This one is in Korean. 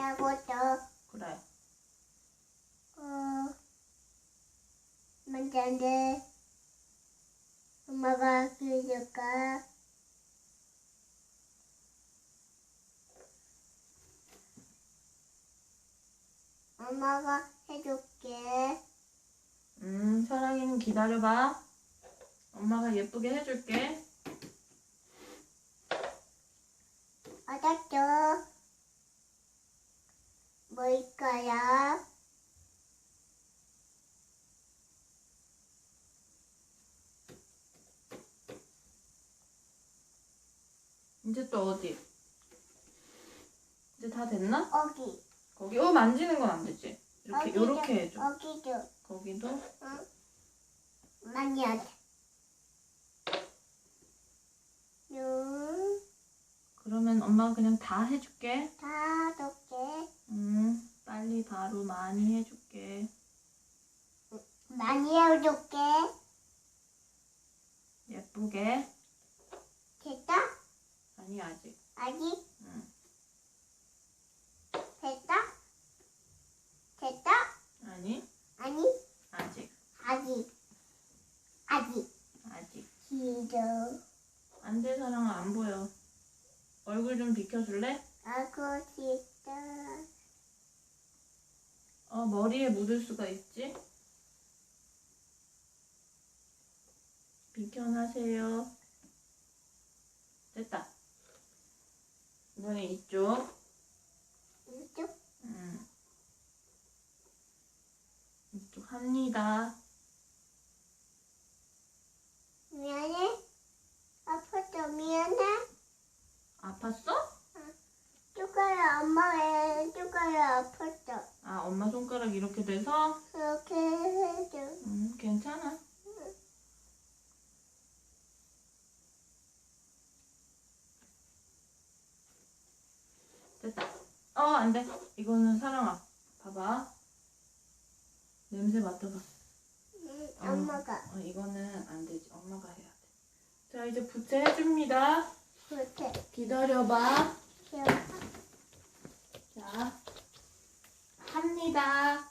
하고도 그래. 어 먼저는 엄마가 그려줄까? 엄마가 해줄게. 음, 사랑이는 기다려봐. 엄마가 예쁘게 해줄게. 알았죠? 뭘까요? 이제 또 어디? 이제 다 됐나? 어기. 거기, 어, 만지는 건 안 되지. 이렇게, 어기도, 요렇게 해줘. 어기도. 거기도. 응? 많이 하자. 눈, 그러면 엄마가 그냥 다 해줄게. 빨리 바로 많이 해줄게. 많이 해줄게. 예쁘게. 됐다? 아니, 아직. 아직? 응. 됐다? 됐다? 아니, 아니? 아직. 아직. 아직. 아직. 기도. 안 돼, 사랑아, 안 보여. 얼굴 좀 비켜줄래? 하고 싶다. 어, 머리에 묻을 수가 있지? 비켜나세요. 됐다. 이번에 이쪽. 이쪽? 음. 이쪽 합니다. 미안해? 아파서 미안해? 아팠어? 쪼가야 엄마의 쪼가야 아팠어. 아, 엄마 손가락 이렇게 돼서? 그렇게 해줘. 음, 괜찮아. 됐다. 어, 안 돼. 이거는 사랑아. 봐봐. 냄새 맡아봐. 응, 어. 엄마가 어, 이거는 안 되지. 엄마가 해야 돼. 자, 이제 부채 해줍니다. 그렇게 기다려봐. 귀여워. 자, 합니다.